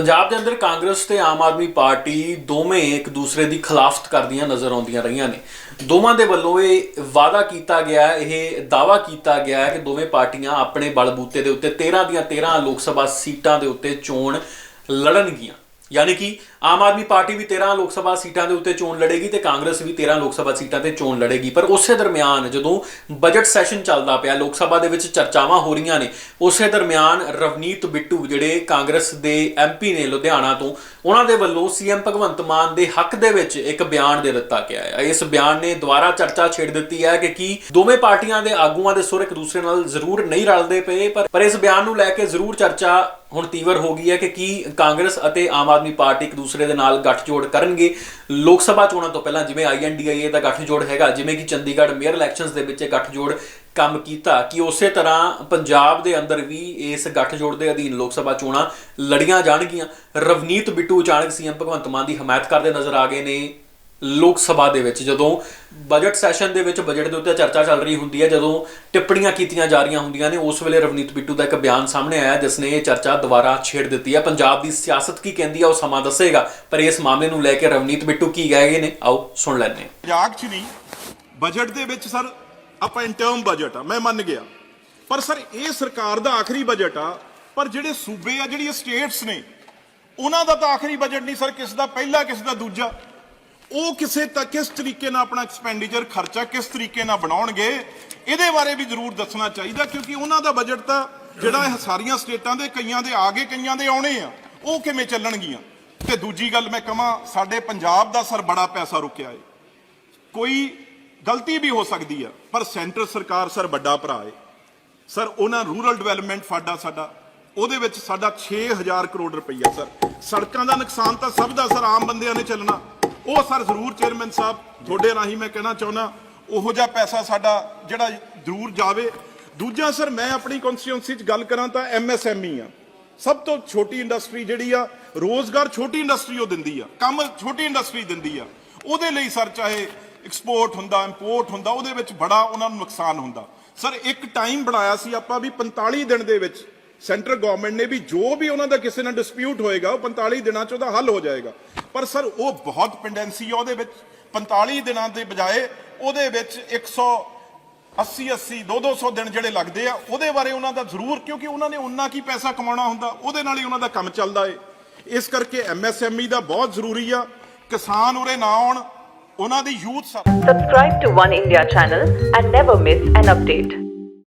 ਪੰਜਾਬ ਦੇ ਅੰਦਰ ਕਾਂਗਰਸ ਤੇ ਆਮ ਆਦਮੀ ਪਾਰਟੀ ਦੋਵੇਂ ਇੱਕ ਦੂਸਰੇ ਦੀ ਖਿਲਾਫਤ ਕਰਦੀਆਂ ਨਜ਼ਰ ਆਉਂਦੀਆਂ ਰਹੀਆਂ ਨੇ। ਦੋਵਾਂ ਦੇ ਵੱਲੋਂ ਇਹ ਵਾਅਦਾ ਕੀਤਾ ਗਿਆ, ਇਹ ਦਾਵਾ ਕੀਤਾ ਗਿਆ ਕਿ ਦੋਵੇਂ ਪਾਰਟੀਆਂ ਆਪਣੇ ਬਲਬੂਤੇ ਦੇ ਉੱਤੇ 13 ਦੀਆਂ 13 ਲੋਕ ਸਭਾ ਸੀਟਾਂ ਦੇ ਉੱਤੇ ਚੋਣ ਲੜਨਗੀਆਂ। ਯਾਨੀ ਕਿ ਆਮ ਆਦਮੀ ਪਾਰਟੀ ਵੀ 13 ਲੋਕ ਸਭਾ ਸੀਟਾਂ ਦੇ ਉੱਤੇ ਚੋਣ ਲੜੇਗੀ ਤੇ ਕਾਂਗਰਸ ਵੀ 13 ਲੋਕ ਸਭਾ ਸੀਟਾਂ ਤੇ ਚੋਣ ਲੜੇਗੀ। ਪਰ ਉਸੇ ਦਰਮਿਆਨ ਜਦੋਂ ਬਜਟ ਸੈਸ਼ਨ ਚੱਲਦਾ ਪਿਆ, ਲੋਕ ਸਭਾ ਦੇ ਵਿੱਚ ਚਰਚਾਵਾਂ ਹੋ ਰਹੀਆਂ ਨੇ, ਉਸੇ ਦਰਮਿਆਨ ਰਵਨੀਤ ਬਿੱਟੂ ਜਿਹੜੇ ਕਾਂਗਰਸ ਦੇ ਐਮਪੀ ਨੇ ਲੁਧਿਆਣਾ ਤੋਂ, ਉਹਨਾਂ ਦੇ ਵੱਲੋਂ ਸੀਐਮ ਭਗਵੰਤ ਮਾਨ ਦੇ ਹੱਕ ਦੇ ਵਿੱਚ ਇੱਕ ਬਿਆਨ ਦੇ ਦਿੱਤਾ ਗਿਆ ਹੈ। ਇਸ ਬਿਆਨ ਨੇ ਦੁਬਾਰਾ ਚਰਚਾ ਛੇੜ ਦਿੱਤੀ ਹੈ ਕਿ ਕੀ ਦੋਵੇਂ ਪਾਰਟੀਆਂ ਦੇ ਆਗੂਆਂ ਦੇ ਸੁਰ ਇੱਕ ਦੂਸਰੇ ਨਾਲ ਜ਼ਰੂਰ ਨਹੀਂ ਰਲਦੇ ਪਏ, ਪਰ ਪਰ ਇਸ ਬਿਆਨ ਨੂੰ ਲੈ ਕੇ ਜ਼ਰੂਰ ਚਰਚਾ ਹੁਣ ਤੀਵਰ ਹੋ ਗਈ ਹੈ ਕਿ ਕੀ ਕਾਂਗਰਸ ਅਤੇ ਆਮ ਆਦਮੀ ਪਾਰਟੀ ਇੱਕ ਦੂਸਰੇ ਦੇ ਨਾਲ ਗੱਠਜੋੜ ਕਰਨਗੇ? ਲੋਕ ਸਭਾ ਚੋਣਾਂ ਤੋਂ ਪਹਿਲਾਂ ਜਿਵੇਂ ਆਈਐਨਡੀਆਈਏ ਦਾ ਗੱਠਜੋੜ ਹੈਗਾ, ਜਿਵੇਂ ਕਿ ਚੰਡੀਗੜ੍ਹ ਮੇਅਰ ਇਲੈਕਸ਼ਨਸ ਦੇ ਵਿੱਚ ਇਹ ਗੱਠਜੋੜ ਕੰਮ ਕੀਤਾ, ਕਿ ਉਸੇ ਤਰ੍ਹਾਂ ਪੰਜਾਬ ਦੇ ਅੰਦਰ ਵੀ ਇਸ ਗੱਠਜੋੜ ਦੇ ਅਧੀਨ ਲੋਕ ਸਭਾ ਚੋਣਾਂ ਲੜੀਆਂ ਜਾਣਗੀਆਂ? ਰਵਨੀਤ ਬਿੱਟੂ ਅਚਾਨਕ ਸੀਐਮ ਭਗਵੰਤ ਮਾਨ ਦੀ ਹਮਾਇਤ ਕਰਦੇ ਨਜ਼ਰ ਆ ਗਏ ਨੇ। ਲੋਕ ਸਭਾ ਦੇ ਵਿੱਚ, ਜਦੋਂ ਬਜਟ ਸੈਸ਼ਨ ਦੇ ਵਿੱਚ ਬਜਟ ਦੇ ਉੱਤੇ ਚਰਚਾ ਚੱਲ ਰਹੀ ਹੁੰਦੀ ਹੈ, ਜਦੋਂ ਟਿੱਪਣੀਆਂ ਕੀਤੀਆਂ ਜਾ ਰਹੀਆਂ ਹੁੰਦੀਆਂ ਨੇ, ਉਸ ਵੇਲੇ ਰਵਨੀਤ ਬਿੱਟੂ ਦਾ ਇੱਕ ਬਿਆਨ ਸਾਹਮਣੇ ਆਇਆ, ਜਿਸ ਨੇ ਇਹ ਚਰਚਾ ਦੁਬਾਰਾ ਛੇੜ ਦਿੱਤੀ ਹੈ। ਪੰਜਾਬ ਦੀ ਸਿਆਸਤ ਕੀ ਕਹਿੰਦੀ ਹੈ ਉਹ ਸਮਾਂ ਦੱਸੇਗਾ, ਪਰ ਇਸ ਮਾਮਲੇ ਨੂੰ ਲੈ ਕੇ ਰਵਨੀਤ ਬਿੱਟੂ ਕੀ ਕਹੇ ਨੇ? ਆਓ, ਸੁਣ ਲੈਂਦੇ ਹਾਂ। ਮਜ਼ਾਕ ਚ ਨਹੀਂ ਬਜਟ ਦੇ ਵਿੱਚ ਸਰ, ਆਪਾਂ ਇਨ ਬਜਟ ਆ, ਮੈਂ ਮੰਨ ਗਿਆ। ਪਰ ਸਰ, ਇਹ ਸਰਕਾਰ ਦਾ ਆਖਰੀ ਬਜਟ ਆ, ਪਰ ਜਿਹੜੇ ਸੂਬੇ ਆ, ਜਿਹੜੀਆਂ ਸਟੇਟਸ ਨੇ, ਉਹਨਾਂ ਦਾ ਤਾਂ ਆਖਰੀ ਬਜਟ ਨਹੀਂ ਸਰ, ਕਿਸ ਦਾ ਪਹਿਲਾ, ਕਿਸ ਦਾ ਦੂਜਾ। ਉਹ ਕਿਸੇ ਤੱਕ ਕਿਸ ਤਰੀਕੇ ਨਾਲ ਆਪਣਾ ਐਕਸਪੈਂਡੀਚਰ ਖਰਚਾ ਕਿਸ ਤਰੀਕੇ ਨਾਲ ਬਣਾਉਣਗੇ, ਇਹਦੇ ਬਾਰੇ ਵੀ ਜ਼ਰੂਰ ਦੱਸਣਾ ਚਾਹੀਦਾ, ਕਿਉਂਕਿ ਉਹਨਾਂ ਦਾ ਬਜਟ ਤਾਂ ਜਿਹੜਾ ਇਹ ਸਾਰੀਆਂ ਸਟੇਟਾਂ ਦੇ, ਕਈਆਂ ਦੇ ਆ ਗਏ ਕਈਆਂ ਦੇ ਆਉਣੇ ਆ, ਉਹ ਕਿਵੇਂ ਚੱਲਣਗੀਆਂ? ਤੇ ਦੂਜੀ ਗੱਲ ਮੈਂ ਕਹਾਂ, ਸਾਡੇ ਪੰਜਾਬ ਦਾ ਸਰ ਬੜਾ ਪੈਸਾ ਰੁਕਿਆ ਏ। ਕੋਈ ਗਲਤੀ ਵੀ ਹੋ ਸਕਦੀ ਆ, ਪਰ ਸੈਂਟਰ ਸਰਕਾਰ ਸਰ ਵੱਡਾ ਭਰਾ ਏ। ਸਰ, ਉਹਨਾਂ ਰੂਰਲ ਡਿਵੈਲਪਮੈਂਟ ਫੰਡ ਆ ਸਾਡਾ, ਉਹਦੇ ਵਿੱਚ ਸਾਡਾ 6000 ਕਰੋੜ ਰੁਪਈਆ ਸਰ। ਸੜਕਾਂ ਦਾ ਨੁਕਸਾਨ ਤਾਂ ਸਭ ਦਾ ਸਰ, ਆਮ ਬੰਦਿਆਂ ਨੇ ਚੱਲਣਾ। ਉਹ ਸਰ ਜ਼ਰੂਰ ਚੇਅਰਮੈਨ ਸਾਹਿਬ, ਤੁਹਾਡੇ ਰਾਹੀਂ ਮੈਂ ਕਹਿਣਾ ਚਾਹੁੰਦਾ, ਉਹੋ ਜਿਹਾ ਪੈਸਾ ਸਾਡਾ ਜਿਹੜਾ ਜ਼ਰੂਰ ਜਾਵੇ। ਦੂਜਾ ਸਰ, ਮੈਂ ਆਪਣੀ ਕਨਸਟੀਟਿਊਂਸੀ 'ਚ ਗੱਲ ਕਰਾਂ ਤਾਂ ਐਮਐਸਐਮਈ ਆ। ਸਭ ਤੋਂ ਛੋਟੀ ਇੰਡਸਟਰੀ ਜਿਹੜੀ ਆ, ਰੋਜ਼ਗਾਰ ਛੋਟੀ ਇੰਡਸਟਰੀ ਉਹ ਦਿੰਦੀ ਆ। ਕੰਮ ਛੋਟੀ ਇੰਡਸਟਰੀ ਦਿੰਦੀ ਆ। ਉਹਦੇ ਲਈ ਸਰ, ਚਾਹੇ ਐਕਸਪੋਰਟ ਹੁੰਦਾ ਇੰਪੋਰਟ ਹੁੰਦਾ, ਉਹਦੇ ਵਿੱਚ ਬੜਾ ਉਹਨਾਂ ਨੂੰ ਨੁਕਸਾਨ ਹੁੰਦਾ। ਸਰ, ਇੱਕ ਟਾਈਮ ਬਣਾਇਆ ਸੀ ਆਪਾਂ ਵੀ 45 ਦਿਨ ਦੇ ਵਿੱਚ ਸੈਂਟਰ ਗਵਰਨਮੈਂਟ ਨੇ ਵੀ ਜੋ ਵੀ ਉਹਨਾਂ ਦਾ ਕਿਸੇ ਨਾਲ ਡਿਸਪਿਊਟ ਹੋਏਗਾ, ਉਹ 45 ਦਿਨਾਂ ਚ ਉਹਦਾ ਹੱਲ ਹੋ ਜਾਏਗਾ। ਪਰ ਸਰ, ਉਹ ਬਹੁਤ ਪੈਂਡੈਂਸੀ ਆ ਉਹਦੇ ਵਿੱਚ 45 ਦਿਨਾਂ ਦੇ ਬਜਾਏ ਉਹਦੇ ਵਿੱਚ 100 80 80 2 200 ਦਿਨ ਜਿਹੜੇ ਲੱਗਦੇ ਆ, ਉਹਦੇ ਬਾਰੇ ਉਹਨਾਂ ਦਾ ਜ਼ਰੂਰ, ਕਿਉਂਕਿ ਉਹਨਾਂ ਨੇ ਉਨਾ ਕੀ ਪੈਸਾ ਕਮਾਉਣਾ ਹੁੰਦਾ, ਉਹਦੇ ਨਾਲ ਹੀ ਉਹਨਾਂ ਦਾ ਕੰਮ ਚੱਲਦਾ ਏ ਇਸ ਕਰਕੇ ਐਮਐਸਐਮਈ ਦਾ ਬਹੁਤ ਜ਼ਰੂਰੀ ਆ, ਕਿਸਾਨ ਉਰੇ ਨਾ ਆਉਣ, ਉਹਨਾਂ ਦੀ youth subscribe Subscribe to One India channel and never miss an.